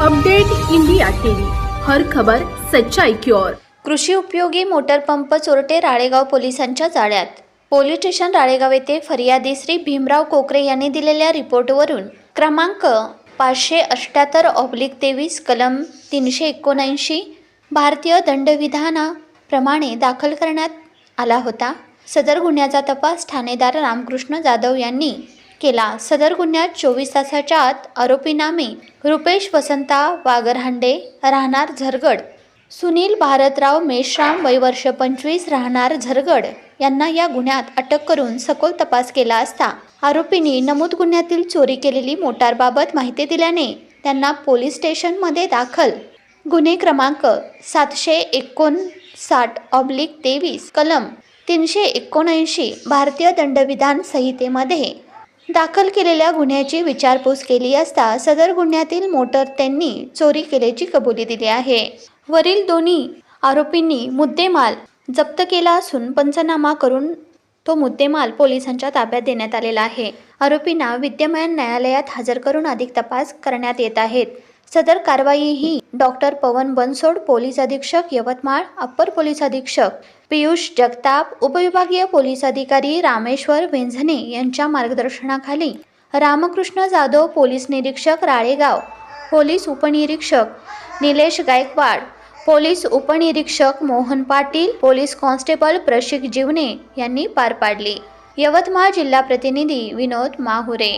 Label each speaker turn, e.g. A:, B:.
A: Update India TV. हर खबर सच्चाई की ओर.
B: कृषी उपयोगी मोटर पंप चोरटे राळेगाव पोलिसांच्या जाळ्यात. पोलीस स्टेशन राळेगाव येथे फर्यादी श्री भीमराव कोकरे यांनी दिलेल्या रिपोर्टवरून क्रमांक पाचशे अष्ट्याहत्तर ऑब्लिक तेवीस कलम तीनशे एकोणऐंशी भारतीय दंडविधानाप्रमाणे दाखल करण्यात आला होता. सदर गुन्ह्याचा तपास ठाणेदार रामकृष्ण जाधव यांनी केला. सदर गुन्ह्यात चोवीस तासाच्या आत आरोपीनामे रुपेश वसंता वागरहांडे राहणार झरगड. सुनील भारतराव मेश्राम वयवर्ष पंचवीस राहणार झरगड. यांना या गुन्ह्यात अटक करून सखोल तपास केला असता आरोपींनी नमूद गुन्ह्यातील चोरी केलेली मोटारबाबत माहिती दिल्याने त्यांना पोलीस स्टेशनमध्ये दाखल. गुन्हे क्रमांक सातशे एकोणसाठ ऑब्लिक तेवीस कलम तीनशे एकोणऐंशी भारतीय दंडविधान संहितेमध्ये दाखल केलेल्या गुन्ह्याची विचारपूस केली असता सदर गुन्ह्यातील मोटर त्यांनी चोरी केल्याची कबुली दिली आहे. वरील दोन्ही आरोपींनी मुद्देमाल जप्त केला असून पंचनामा करून तो मुद्देमाल पोलिसांच्या ताब्यात देण्यात आलेला आहे. आरोपींना विद्यमान न्यायालयात हजर करून अधिक तपास करण्यात येत आहेत. सदर कारवाई ही डॉक्टर पवन बनसोड पोलीस अधीक्षक यवतमाळ अप्पर पोलीस अधीक्षक पियुष जगताप उपविभागीय पोलीस अधिकारी रामेश्वर वेंझने यांच्या मार्गदर्शनाखाली रामकृष्ण जाधव पोलीस निरीक्षक राळेगाव पोलीस उपनिरीक्षक निलेश गायकवाड पोलीस उपनिरीक्षक मोहन पाटील पोलीस कॉन्स्टेबल प्रशिक जीवने यांनी पार पाडली. यवतमाळ जिल्हा प्रतिनिधी विनोद माहुरे.